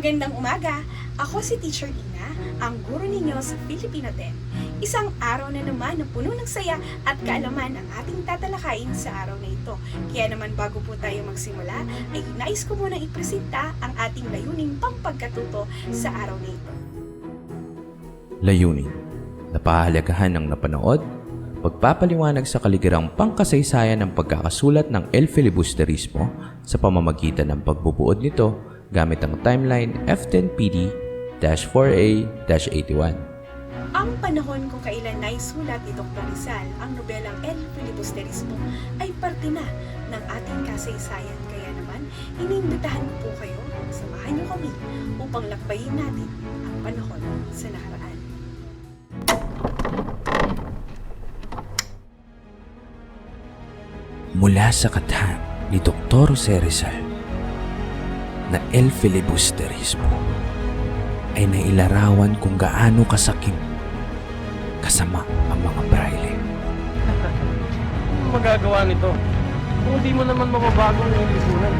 Magandang umaga! Ako si Teacher Ina, ang guro ninyo sa Filipino 10. Isang araw na naman na puno ng saya at kaalaman ang ating tatalakayin sa araw na ito. Kaya naman bago po tayo magsimula, ay nais ko munang ipresenta ang ating layuning pampagkatuto sa araw na ito. Layunin Napahalagahan ng napanood, pagpapaliwanag sa kaligirang pangkasaysayan ng pagkakasulat ng El Filibusterismo sa pamamagitan ng pagbubuod nito gamit ang timeline F10PD-4A-81. Ang panahon kung kailan naisulat ni Dr. Rizal ang nobelang El Filibusterismo ay parte na ng ating kasaysayan. Kaya naman, iniimbitahan ko po kayo, samahan niyo kami upang lakbayin natin ang panahon sa nakaraan. Mula sa kathan ni Dr. Jose Rizal na El Filibusterismo ay nailarawan kung gaano kasakim kasama ang mga braille. Ano magagawa nito? Kung hindi mo naman mababago ang iyong lipunan.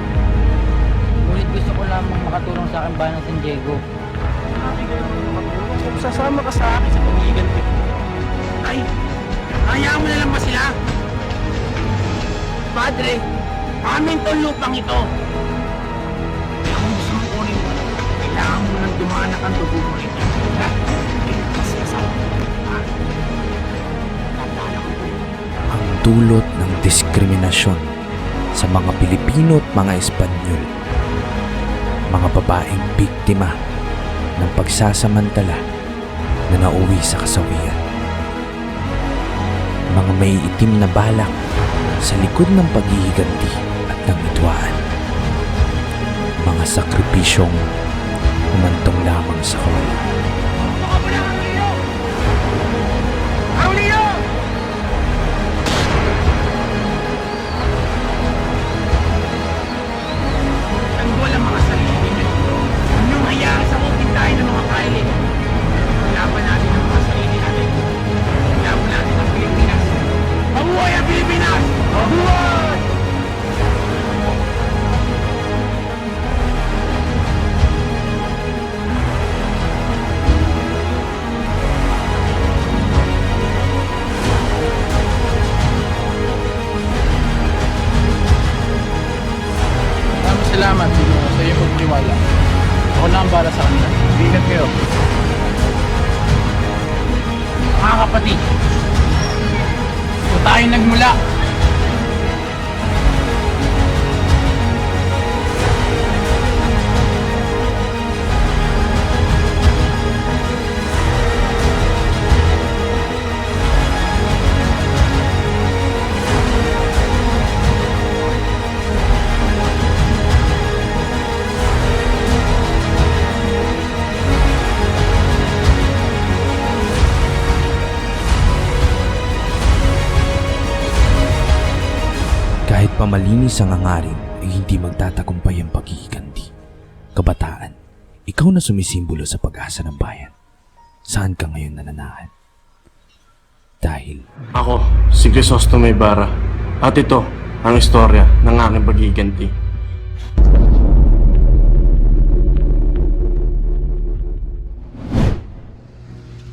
Ngunit gusto ko lamang makatulong sa aking bayan ng San Diego. Sabi makatulong kung sasama ka sa akin sa pag-iiganti. Ay, hayaan mo na lang ba sila? Padre, amin tong lupang ito. Dumanak ang dugo mo ang dulot ng diskriminasyon sa mga Pilipino at mga Espanyol. Mga babaeng biktima ng pagsasamantala na nauwi sa kasawian. Mga may itim na balak sa likod ng paghihiganti at ng ituaan. Mga sakripisyong humantong lamang sa kawalan. Pagtiwala. Ako na ang bala sa kanila. Ingat kayo. Mga kapatid, ito tayo nagmula. Malinis ang hangarin, ay hindi magtatagumpay ang paghihiganti. Kabataan, ikaw na sumisimbolo sa pag-asa ng bayan. Saan ka ngayon nananahan? Dahil Ako, si Crisostomo Ibarra. At ito, ang istorya ng aking pag-iiganti.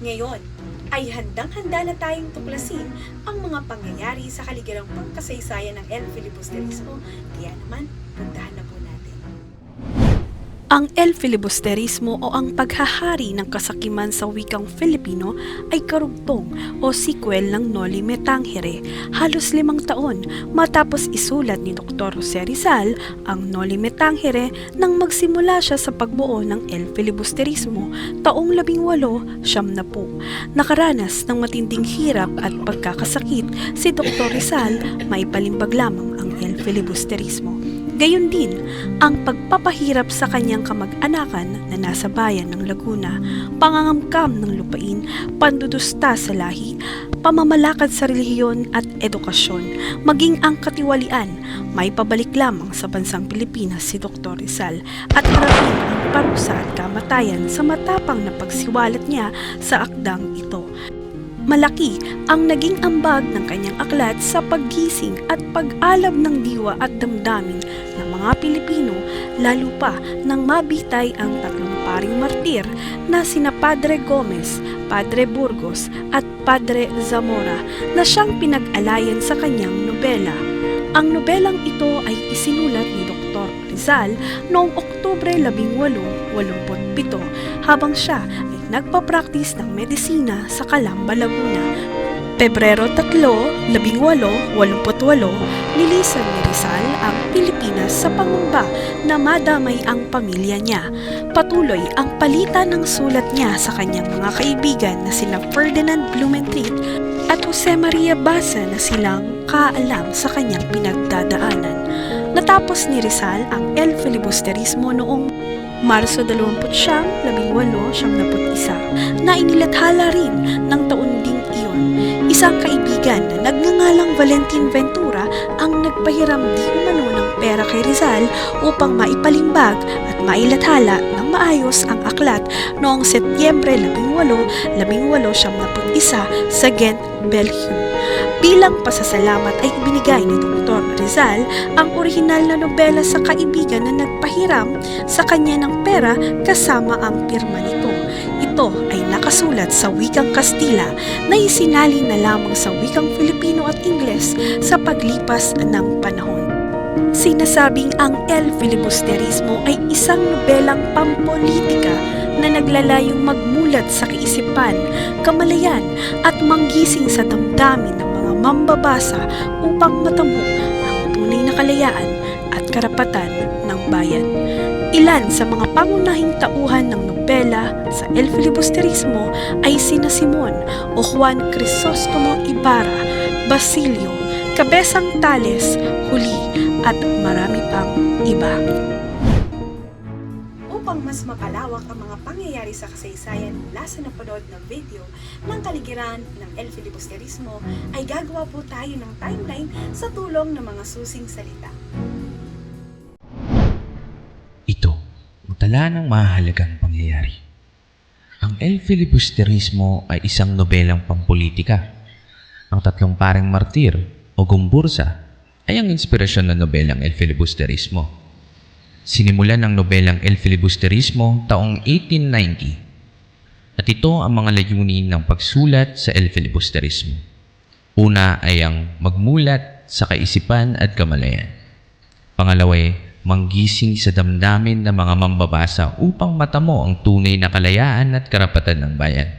Ngayon, ay handang-handa na tayong tuklasin ang mga pangyayari sa kaligirang pangkasaysayan ng El Filibusterismo. Kaya naman, puntahan na po. Ang El Filibusterismo o ang paghahari ng kasakiman sa wikang Filipino ay karugtong o sequel ng Noli Me Tangere halos limang taon matapos isulat ni Dr. Jose Rizal ang Noli Me Tangere nang magsimula siya sa pagbuo ng El Filibusterismo taong labing walo siyam na po. Nakaranas ng matinding hirap at pagkakasakit si Dr. Rizal may palimbag lamang ang El Filibusterismo. Gayon din ang pagpapahirap sa kanyang kamag-anakan na nasa bayan ng Laguna, pangangamkam ng lupain, pandudusta sa lahi, pamamalakad sa relihiyon at edukasyon, maging ang katiwalian, may pabalik lamang sa bansang Pilipinas si Dr. Rizal at marami ang parusa at kamatayan sa matapang na pagsiwalat niya sa akdang ito. Malaki ang naging ambag ng kanyang aklat sa paggising at pag-alab ng diwa at damdamin ng mga Pilipino lalo pa nang mabitay ang tatlong paring martir na sina Padre Gomez, Padre Burgos at Padre Zamora na siyang pinag-alayan sa kanyang nobela. Ang nobelang ito ay isinulat ni Dr. Rizal noong Oktubre 18, 87 habang siya ay nagpa-practice ng medisina sa Calamba, Laguna. Pebrero 3, 1888, nilisan ni Rizal ang Pilipinas sa pangamba na madamay ang pamilya niya. Patuloy ang palitan ng sulat niya sa kanyang mga kaibigan na sina Ferdinand Blumentritt at Jose Maria Basa na silang kaalam sa kanyang pinagdadaanan. Natapos ni Rizal ang El Filibusterismo noong Marso 29, 1871 na inilathala rin ng taon ding iyon. Isang kaibigan na nagngangalang Valentin Ventura ang nagpahiram di umano ng pera kay Rizal upang maipalimbag at mailathala ng maayos ang aklat noong Setyembre 18, 1871 sa Ghent, Belgium. Bilang pasasalamat ay ibinigay ni Dr. Rizal ang orihinal na nobela sa kaibigan na nagpahiram sa kanya ng pera kasama ang pirma nito. Ito ay nakasulat sa wikang Kastila na isinalin na lamang sa wikang Filipino at Ingles sa paglipas ng panahon. Sinasabing ang El Filibusterismo ay isang nobelang pampolitika na naglalayong magmulat sa kaisipan, kamalayan at manggising sa damdamin ng mga mambabasa upang matamo tunay na kalayaan at karapatan ng bayan. Ilan sa mga pangunahing tauhan ng nobela sa El Filibusterismo ay sina Simon o Juan Crisostomo Ibarra, Basilio, Cabezang Tales, Huli at marami pang iba. Mas mapalawak ang mga pangyayari sa kasaysayan mula sa napanood na video ng kaligiran ng El Filibusterismo ay gagawa po tayo ng timeline sa tulong ng mga susing salita. Ito, ang tala ng mahalagang pangyayari. Ang El Filibusterismo ay isang nobelang pampolitika. Ang tatlong paring martir o gumbursa ay ang inspirasyon ng nobelang El Filibusterismo. Sinimulan ang nobelang El Filibusterismo taong 1890 at ito ang mga layunin ng pagsulat sa El Filibusterismo. Una ay ang magmulat sa kaisipan at kamalayan. Pangalawa ay manggising sa damdamin ng mga mambabasa upang matamo ang tunay na kalayaan at karapatan ng bayan.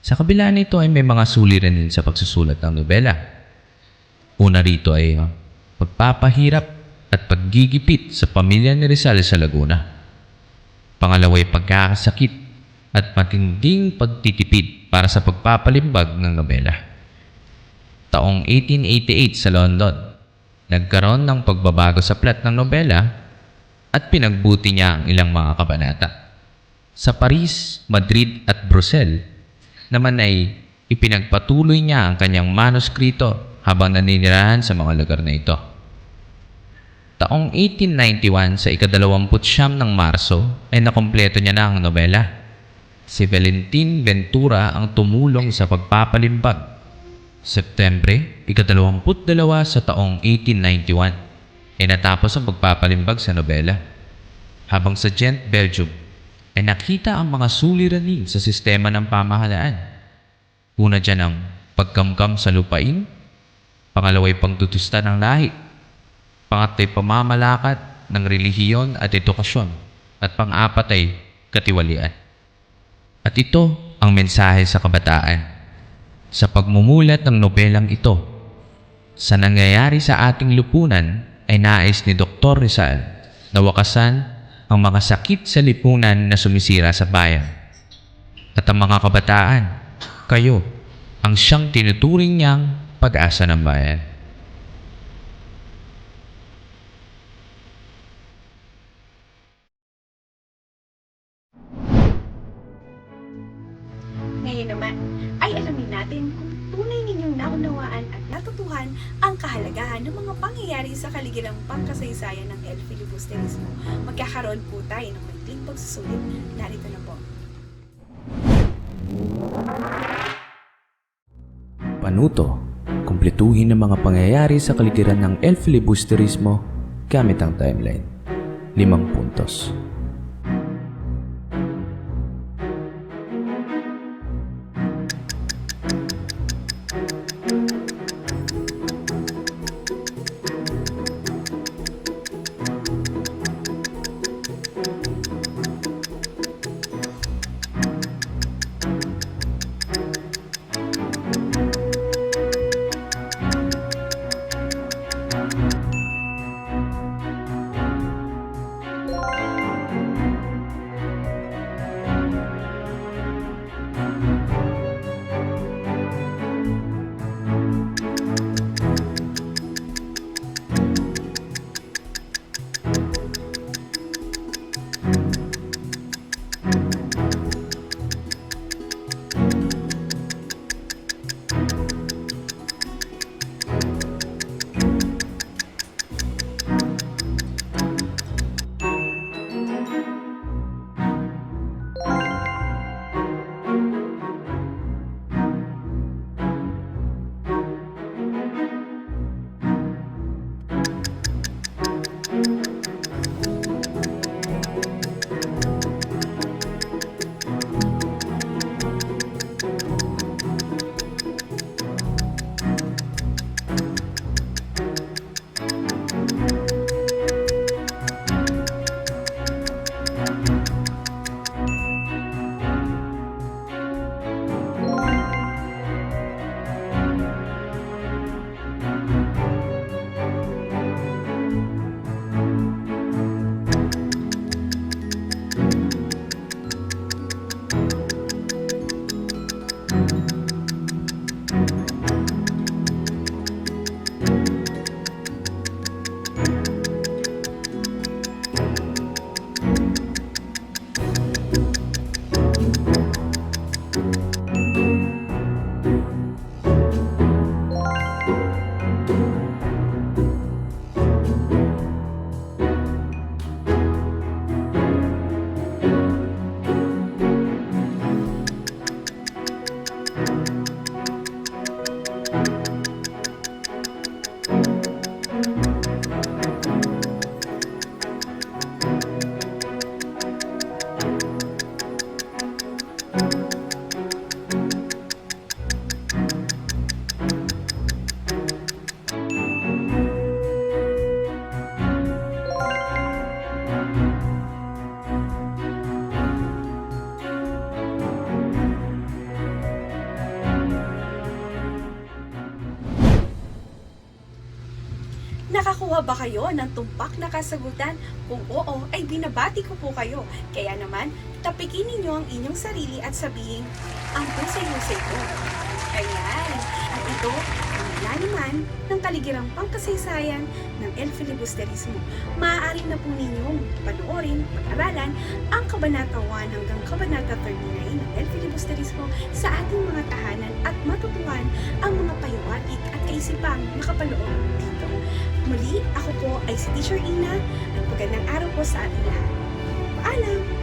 Sa kabila nito ay may mga suliranin sa pagsusulat ng nobela. Una rito ay pagpapahirap at paggigipit sa pamilya ni Rizal sa Laguna. Pangalawa ay pagkakasakit at matinding pagtitipid para sa pagpapalimbag ng nobela. Taong 1888 sa London, nagkaroon ng pagbabago sa plot ng nobela at pinagbuti niya ang ilang mga kabanata. Sa Paris, Madrid at Brussels naman ay ipinagpatuloy niya ang kanyang manuskrito habang naninirahan sa mga lugar na ito. Taong 1891 sa ikadalawamput siyam ng Marso ay nakompleto niya na ang nobela. Si Valentin Ventura ang tumulong sa pagpapalimbag Septembre, ikadalawamput dalawa sa taong 1891 ay natapos ang pagpapalimbag sa nobela. Habang sa Gent, Belgium, ay nakita ang mga suliranin sa sistema ng pamahalaan. Una dyan ang pagkamkam sa lupain, pangalaway pangtutusta ng lahi, pangatlay pamamalakat ng relihiyon at edukasyon, at pang-apat ay katiwalian. At ito ang mensahe sa kabataan sa pagmumulat ng nobelang ito. Sa nangyayari sa ating lupunan ay nais ni Dr. Rizal na wakasan ang mga sakit sa lipunan na sumisira sa bayan. At ang mga kabataan, kayo, ang siyang tinuturing niyang pag-asa ng bayan. Ngayon naman ay alamin natin kung tunay ninyong naunawaan at natutuhan ang kahalagahan ng mga pangyayari sa kaligirang pangkasaysayan ng El Filibusterismo. Magkakaroon po tayo ng maikling pagsusulit. Narito na po. Panuto, kumpletuhin ang mga pangyayari sa kaligiran ng El Filibusterismo gamit ang timeline. Limang puntos. Nakakuha ba kayo ng tumpak na kasagutan? Kung oo, ay binabati ko po kayo. Kaya naman, tapikin ninyo ang inyong sarili at sabihin, ang husay-husay ko. Ayan, at ito ang lalaman ng kaligirang pangkasaysayan ng El Filibusterismo. Maaari na po ninyong panoorin, pag-aralan ang Kabanata 1 hanggang Kabanata 39 ng El Filibusterismo sa ating mga tahanan at matutuhan ang mga pahiwatig at kaisipang nakapaloob dito. Muli, ako po ay si Teacher Ina at magandang araw po sa ating lahat. Paalam!